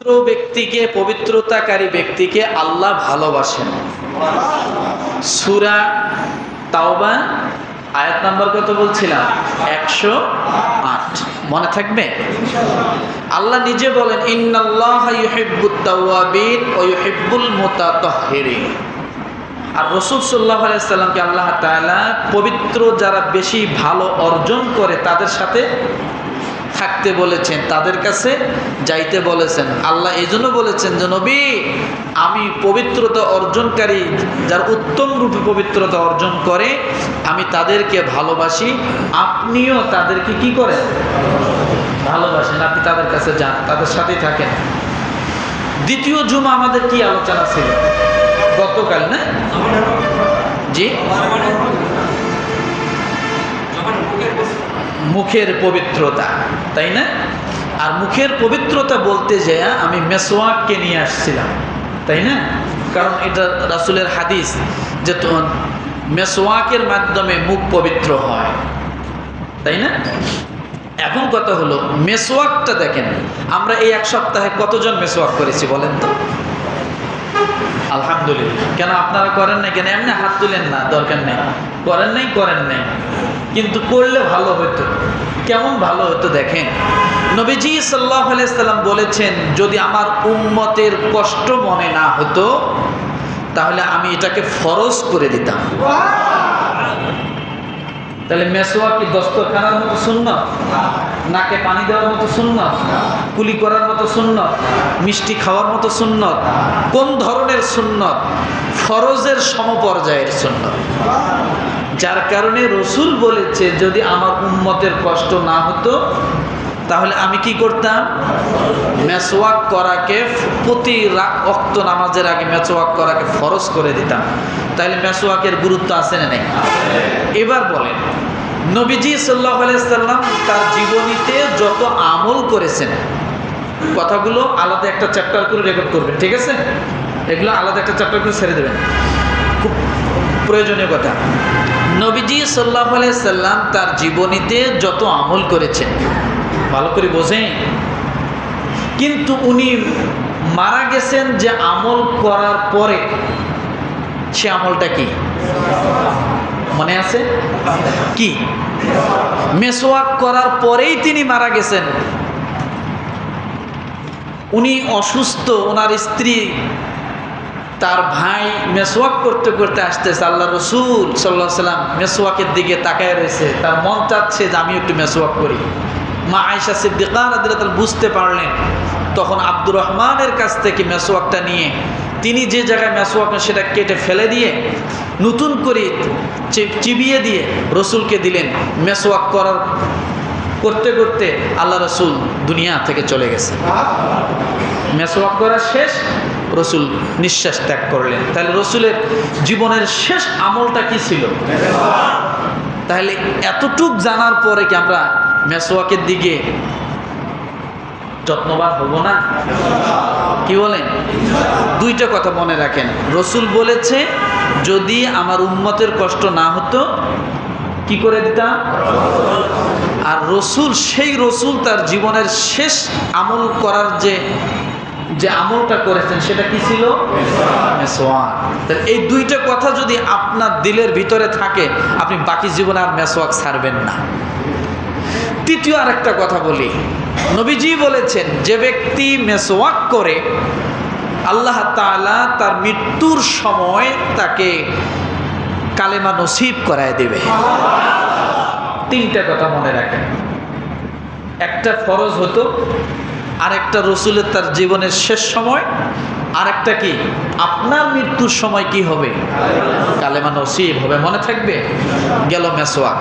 পবিত্র ব্যক্তিকে, পবিত্রতাকারী ব্যক্তিকে আল্লাহ ভালোবাসেন। সুরা তাওবা, আয়াত নাম্বার কত বলছিলাম? একশো আট। মনে থাকবে? আল্লাহ নিজে বলেন আর রসুল সাল্লাহ আলাইসাল্লামকে আল্লাহ তাআলা পবিত্র যারা বেশি ভালো অর্জন করে তাদের সাথে থাকতে বলেছেন, তাদের কাছে যাইতে বলেছেন। আল্লাহ এই জন্য বলেছেন যে, নবী, আমি পবিত্রতা অর্জনকারী, যার উত্তম রূপে পবিত্রতা অর্জন করে, আমি তাদেরকে ভালোবাসি। আপনিও তাদেরকে কি করেন? ভালোবাসেন, আপনি তাদের কাছে যান, তাদের সাথেই থাকেন। দ্বিতীয় জুমা আমাদের কি আলোচনা ছিল? গতকাল, না? জি? মুখের পবিত্রতা, তাই না? আর মুখের পবিত্রতা বলতে যায় আমি মেসোয়াককে নিয়ে আসছিলাম, তাই না? কারণ এটা রাসুলের হাদিস যে মেসোয়াকের মাধ্যমে মুখ পবিত্র হয়, তাই না? এখন কথা হলো মেসোয়াকটা দেখেন, আমরা এই এক সপ্তাহে কতজন মেসোয়াক করেছি বলেন তো? আলহামদুলিল্লাহ। কেন আপনারা করেন নাই? কেন এমনি হাত তুলেন না? দরকার নেই। করেন নাই করেন নাই। কিন্তু করলে ভালো হতো। কেমন ভালো হতো দেখেন? নবীজি সাল্লাহ আলাইসাল্লাম বলেছেন যদি আমার উম্মতের কষ্ট মনে না হতো তাহলে আমি এটাকে ফরজ করে দিতাম। তাহলে মেসোয়া কি দস্তরখানার মতো শূন্য নাকে পানি দেওয়ার মতো শূন্য কুলি করার মতো শূন্য মিষ্টি খাওয়ার মতো সুন্নত, কোন ধরনের সুন্নত? ফরজের সমপর্যায়ের সুন্নত। যার কারণে রসুল বলেছে, যদি আমার উম্মতের কষ্ট না হতো, তাহলে আমি কি করতাম? মেসোয়াক করাকে প্রতি অক্ত নামাজের আগে মেসোয়াক করাকে ফরজ করে দিতাম। তাহলে মেসোয়াকের গুরুত্ব আছে না নেই? এবার বলেন নবীজি সাল্লাহ সাল্লাম তার জীবনীতে যত আমল করেছেন, কথাগুলো আলাদা একটা চ্যাপ্টার করে রেকর্ড করবেন, ঠিক আছে? এগুলো আলাদা একটা চ্যাপ্টার করে ছেড়ে দেবেন। খুব প্রয়োজনীয় কথা। নবীজি সাল্লাহ সাল্লাম তার জীবনীতে যত আমল করেছেন, ভালো করে বোঝেন। কিন্তু উনি মারা গেছেন যে আমল করার পরে, সে আমলটা কি? মনে আছে? কি? মেসোয়াক করার পরেই তিনি মারা গেছেন। উনি অসুস্থ, ওনার স্ত্রী, তার ভাই মেসোয়াক করতে করতে আসতেছে আল্লাহ রসুল সাল্লাহ সাল্লাম মেসোয়াকের দিকে তাকায় রয়েছে। তার মন চাচ্ছে যে আমি একটু মেসোয়াক করি। মা আয়সা সিদ্দিকান আদিলাতাল বুঝতে পারলেন, তখন আব্দুর রহমানের কাছ থেকে মেসোয়াকটা নিয়ে তিনি যে জায়গায় মেসোয়াক সেটা কেটে ফেলে দিয়ে, নতুন করে চিবিয়ে দিয়ে রসুলকে দিলেন মেসোয়াক করার, করতে করতে আল্লাহ রসুল দুনিয়া থেকে চলে গেছে। মেসোয়াক করা শেষ, রসুল নিঃশ্বাস ত্যাগ করলেন। তাহলে রসুলের জীবনের শেষ আমলটা কি ছিল? তাহলে এতটুক জানার পরে কি আমরা মেসোয়াকের দিকে যত্নবান হব না? কি বলেন? দুইটা কথা মনে রাখেন। রসুল বলেছে, যদি আমার উন্মতের কষ্ট না হতো, কি করে দিতাম? আর রসুল, সেই রসুল তার জীবনের শেষ আমল করার যে যে আমলটা করেছেন, সেটা কি ছিল? এই দুইটা কথা যদি আপনার দিলের ভিতরে থাকে, আপনি বাকি জীবনে আর মেসোয়াক ছাড়বেন না। তৃতীয় আরেকটা কথা বলি। নবীজি বলেছেন, যে ব্যক্তি মেসোয়াক করে, আল্লাহ তালা তার মৃত্যুর সময় তাকে কালেমা নসিব করায় দেবে। তিনটা কথা মনে রাখেন। একটা ফরজ হতো, আরেকটা রসুলের তার জীবনের শেষ সময়, আরেকটা কি? আপনার মৃত্যুর সময় কি হবে? কালেমা নসিব হবে, মনে থাকবে? গেল মেসোয়াক